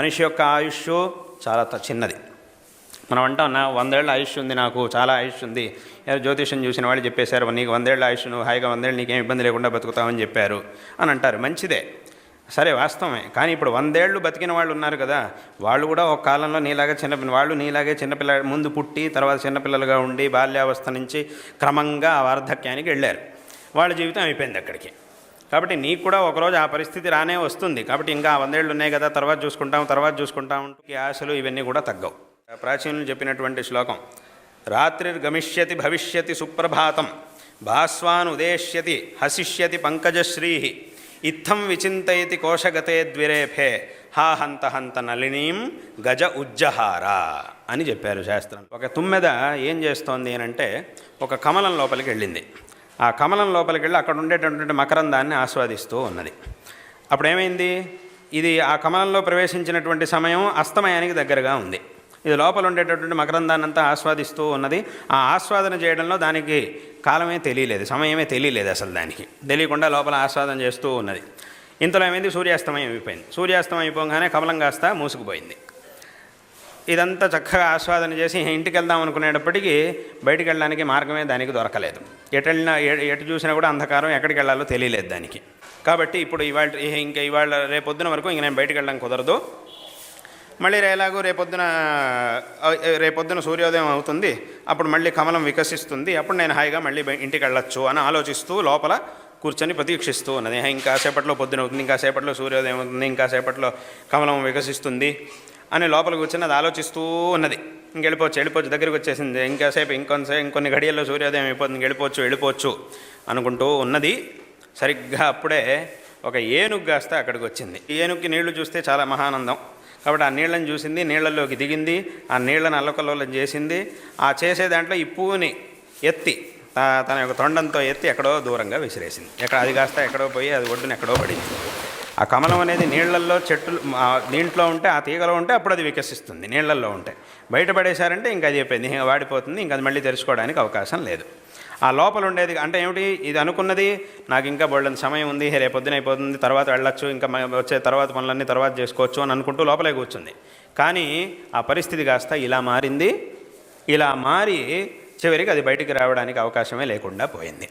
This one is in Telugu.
మనిషి యొక్క ఆయుష్ చాలా త- చిన్నది. మనం అంటాం నా వందేళ్ళ ఆయుష్ ఉంది నాకు చాలా ఆయుష్ ఉంది. జ్యోతిషం చూసిన వాళ్ళు చెప్పేశారు నీకు వందేళ్ళ ఆయుష్ నువ్వు హాయిగా వందేళ్ళు నీకేం ఇబ్బంది లేకుండా బతుకుతావని చెప్పారు. అని అంటారు. మంచిదే. సరే వాస్తవమే. కానీ ఇప్పుడు వందేళ్ళు బతికిన వాళ్ళు ఉన్నారు కదా వాళ్ళు కూడా ఒక కాలంలో నీలాగా చిన్న వాళ్ళు నీలాగే చిన్నపిల్ల ముందు పుట్టి తర్వాత చిన్నపిల్లలుగా ఉండి బాల్యావస్థ నుంచి క్రమంగా ఆ వార్ధక్యానికి వెళ్ళారు. వాళ్ళ జీవితం అయిపోయింది అక్కడికి. కాబట్టి నీకు కూడా ఒకరోజు ఆ పరిస్థితి రానే వస్తుంది. కాబట్టి ఇంకా వందేళ్ళు ఉన్నాయి కదా తర్వాత చూసుకుంటాం తర్వాత చూసుకుంటాం ఈ ఆశలు ఇవన్నీ కూడా తగ్గవు. ప్రాచీనులు చెప్పినటువంటి శ్లోకం రాత్రిర్గమిష్యతి భవిష్యతి సుప్రభాతం భాస్వాన్ ఉదేష్యతి హసిష్యతి పంకజశ్రీ ఇత్థం విచింతయతి కోశగతే ద్విరేఫే హా హంత హంత నళినీం గజ ఉజ్జహార అని చెప్పారు శాస్త్రం. ఒక తుమ్మెద ఏం చేస్తోంది అని అంటే ఒక కమలం లోపలికి వెళ్ళింది. ఆ కమలం లోపలికి వెళ్ళి అక్కడ ఉండేటటువంటి మకరందాన్ని ఆస్వాదిస్తూ ఉన్నది. అప్పుడు ఏమైంది? ఇది ఆ కమలంలో ప్రవేశించినటువంటి సమయం అస్తమయానికి దగ్గరగా ఉంది. ఇది లోపల ఉండేటటువంటి మకరందాన్ని అంతా ఆస్వాదిస్తూ ఉన్నది. ఆ ఆస్వాదన చేయడంలో దానికి కాలమే తెలియలేదు సమయమే తెలియలేదు అసలు దానికి. తెలియకుండా లోపల ఆస్వాదన చేస్తూ ఉన్నది. ఇంతలో ఏమైంది? సూర్యాస్తమయం అయిపోయింది. సూర్యాస్తమయం అయిపోగానే కమలం కాస్త మూసుకుపోయింది. ఇదంతా చక్కగా ఆస్వాదన చేసి ఇంటికి వెళ్దాం అనుకునేటప్పటికీ బయటికి వెళ్ళడానికి మార్గమే దానికి దొరకలేదు. ఎటెళ్ళినా ఎ- ఎటు చూసినా కూడా అంధకారం ఎక్కడికి వెళ్ళాలో తెలియలేదు దానికి. కాబట్టి ఇప్పుడు ఇవాళ ఇంకా ఇవాళ రేపొద్దున వరకు ఇంక నేను బయటికి వెళ్ళడం కుదరదు. మళ్ళీ ఎలాగో రేపొద్దున రేపొద్దున సూర్యోదయం అవుతుంది. అప్పుడు మళ్ళీ కమలం వికసిస్తుంది. అప్పుడు నేను హాయిగా మళ్ళీ ఇంటికి వెళ్ళొచ్చు అని ఆలోచిస్తూ లోపల కూర్చొని ప్రతీక్షిస్తూ ఉన్నది. ఇంకా సేపట్లో పొద్దున అవుతుంది ఇంకా సేపట్లో సూర్యోదయం అవుతుంది ఇంకా సేపట్లో కమలం వికసిస్తుంది అని లోపల కూర్చొని అది ఆలోచిస్తూ ఉన్నది. ఇంక వెళ్ళిపోవచ్చు వెళ్ళిపోవచ్చు దగ్గరికి వచ్చేసింది. ఇంకాసేపు ఇంకొంతసేపు ఇంకొన్ని గడియల్లో సూర్యోదయం అయిపోతుంది వెళ్ళిపోవచ్చు వెళ్ళిపోవచ్చు అనుకుంటూ ఉన్నది. సరిగ్గా అప్పుడే ఒక ఏనుగు కాస్త అక్కడికి వచ్చింది. ఏనుగుకి నీళ్ళు చూస్తే చాలా మహానందం. కాబట్టి ఆ నీళ్ళని చూసింది నీళ్ళల్లోకి దిగింది ఆ నీళ్ళని అల్లకల్లోలం చేసింది. ఆ చేసే దాంట్లో ఈ పువ్వుని ఎత్తి తన యొక్క తొండంతో ఎత్తి ఎక్కడో దూరంగా విసిరేసింది. ఎక్కడ అది కాస్త ఎక్కడో పోయి అది ఒడ్డున ఎక్కడో పడింది. ఆ కమలం అనేది నీళ్ళల్లో చెట్లు దీంట్లో ఉంటే ఆ తీగలో ఉంటే అప్పుడు అది వికసిస్తుంది నీళ్ళల్లో ఉంటే. బయటపడేశారంటే ఇంకా అది అయిపోయింది ఇంకా వాడిపోతుంది ఇంకా అది మళ్ళీ తెలుసుకోవడానికి అవకాశం లేదు. ఆ లోపల ఉండేది అంటే ఏమిటి ఇది అనుకున్నది నాకు ఇంకా బోళ్ళంత సమయం ఉంది రేపు పొద్దున అయిపోతుంది తర్వాత వెళ్ళొచ్చు ఇంకా వచ్చే తర్వాత పనులన్నీ తర్వాత చేసుకోవచ్చు అని అనుకుంటూ లోపలే కూర్చుంది. కానీ ఆ పరిస్థితి కాస్త ఇలా మారింది ఇలా మారి చివరికి అది బయటికి రావడానికి అవకాశమే లేకుండా పోయింది.